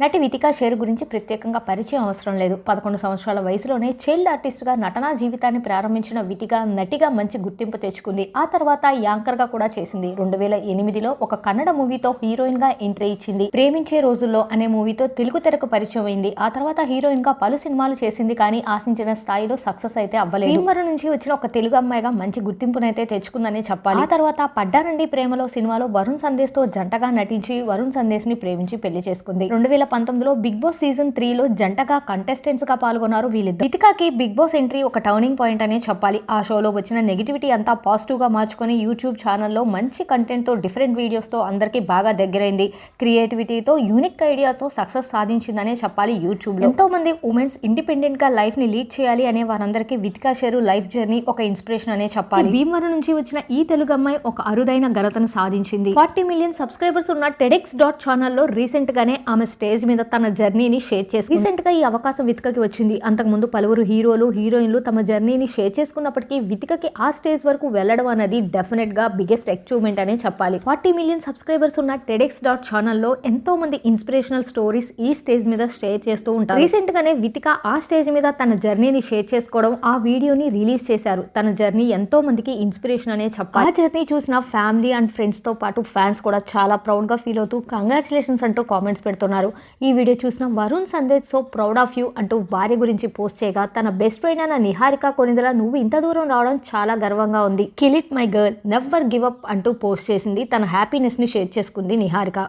నటి వితికా షేర్ గురించి ప్రత్యేకంగా పరిచయం అవసరం లేదు. పదకొండు సంవత్సరాల వయసులోనే చైల్డ్ ఆర్టిస్ట్గా నటనా జీవితాన్ని ప్రారంభించిన వితిక నటిగా మంచి గుర్తింపు తెచ్చుకుంది. ఆ తర్వాత యాంకర్గా కూడా చేసింది. రెండు వేల ఎనిమిదిలో ఒక కన్నడ మూవీతో హీరోయిన్గా ఎంట్రీ ఇచ్చింది. ప్రేమించే రోజుల్లో అనే మూవీతో తెలుగు తెరకు పరిచయం అయింది. ఆ తర్వాత హీరోయిన్గా పలు సినిమాలు చేసింది కానీ ఆశించిన స్థాయిలో సక్సెస్ అయితే అవ్వలేదు. భీమవరం నుంచి వచ్చిన ఒక తెలుగు అమ్మాయిగా మంచి గుర్తింపునైతే తెచ్చుకుందని చెప్పాలి. ఆ తర్వాత పడ్డానండి ప్రేమలో సినిమాలో వరుణ్ సందేశ్తో జంటగా నటించి వరుణ్ సందేశ్ని ప్రేమించి పెళ్ళి చేసుకుంది. రెండు వేల పంతొమ్మిదిలో బిగ్ బాస్ సీజన్ త్రీలో జంటగా కంటెస్టెంట్స్గా పాల్గొన్నారు వీళ్ళిద్దరు. ఇతికాకి బిగ్ బాస్ ఎంట్రీ ఒక టర్నింగ్ పాయింట్ అనే చెప్పాలి. ఆ షోలో వచ్చిన నెగిటివిటీ అంతా పాజిటివ్గా మార్చుకొని యూట్యూబ్ ఛానల్లో మంచి కంటెంట్తో డిఫరెంట్ వీడియోస్తో అందరికీ బాగా దగ్గరైంది. క్రియేటివిటీతో యూనిక్ ఐడియాతో సక్సెస్ సాధించిందనే చెప్పాలి యూట్యూబ్లో ఎంతో మంది ఉమెన్స్ ఇండిపెండెంట్గా లైఫ్ని లీడ్ చేయాలి అనే వారందరికీ వితికా షేరు లైఫ్ జర్నీ ఒక ఇన్స్పిరేషన్ అనే చెప్పాలి. భీమవరం నుంచి వచ్చిన ఈ తెలుగు అమ్మాయి ఒక అరుదైన ఘనతను సాధించింది. ఫార్టీ మిలియన్ సబ్స్క్రైబర్స్ ఉన్న టెడెక్స్ డాట్ ఛానల్లో రీసెంట్ గానే ఆమె స్టేజ్ స్టేజ్ మీద తన జర్నీని షేర్ చేసి రీసెంట్గా ఈ అవకాశం వితికకి వచ్చింది. అంతకుముందు పలువురు హీరోలు హీరోయిన్లు తమ జర్నీని షేర్ చేసుకున్నప్పటికీ వితికకి ఆ స్టేజ్ వరకు వెళ్ళడం అనేది డెఫినెట్గా బిగ్గెస్ట్ అచీవ్మెంట్ అనే చెప్పాలి. ఫార్టీ మిలియన్ సబ్స్క్రైబర్స్ ఉన్న టెడెక్స్ డాట్ ఛానల్లో ఎంతో మంది ఇన్స్పిరేషనల్ స్టోరీస్ ఈ స్టేజ్ మీద షేర్ చేస్తూ ఉంటారు. రీసెంట్ గానే వితిక ఆ స్టేజ్ మీద తన జర్నీని షేర్ చేసుకోవడం ఆ వీడియోని రిలీజ్ చేశారు. తన జర్నీ ఎంతో మందికి ఇన్స్పిరేషన్ అనే చెప్పాలి. ఆ జర్నీ చూసిన ఫ్యామిలీ అండ్ ఫ్రెండ్స్తో పాటు ఫ్యాన్స్ కూడా చాలా ప్రౌడ్గా ఫీల్ అవుతూ కంగ్రాచులేషన్స్ అంటూ కామెంట్స్ పెడుతున్నారు. ఈ వీడియో చూసిన Varun Sandesh so proud of you అంటూ భార్య గురించి పోస్ట్ చేయగా తన బెస్ట్ ఫ్రెండ్ అయిన నిహారిక కొనిదల నువ్వు ఇంత దూరం రావడం చాలా గర్వంగా ఉంది. Kill it my girl never give up అంటూ పోస్ట్ చేసింది తన హ్యాపీనెస్ని షేర్ చేసుకుంది నిహారిక.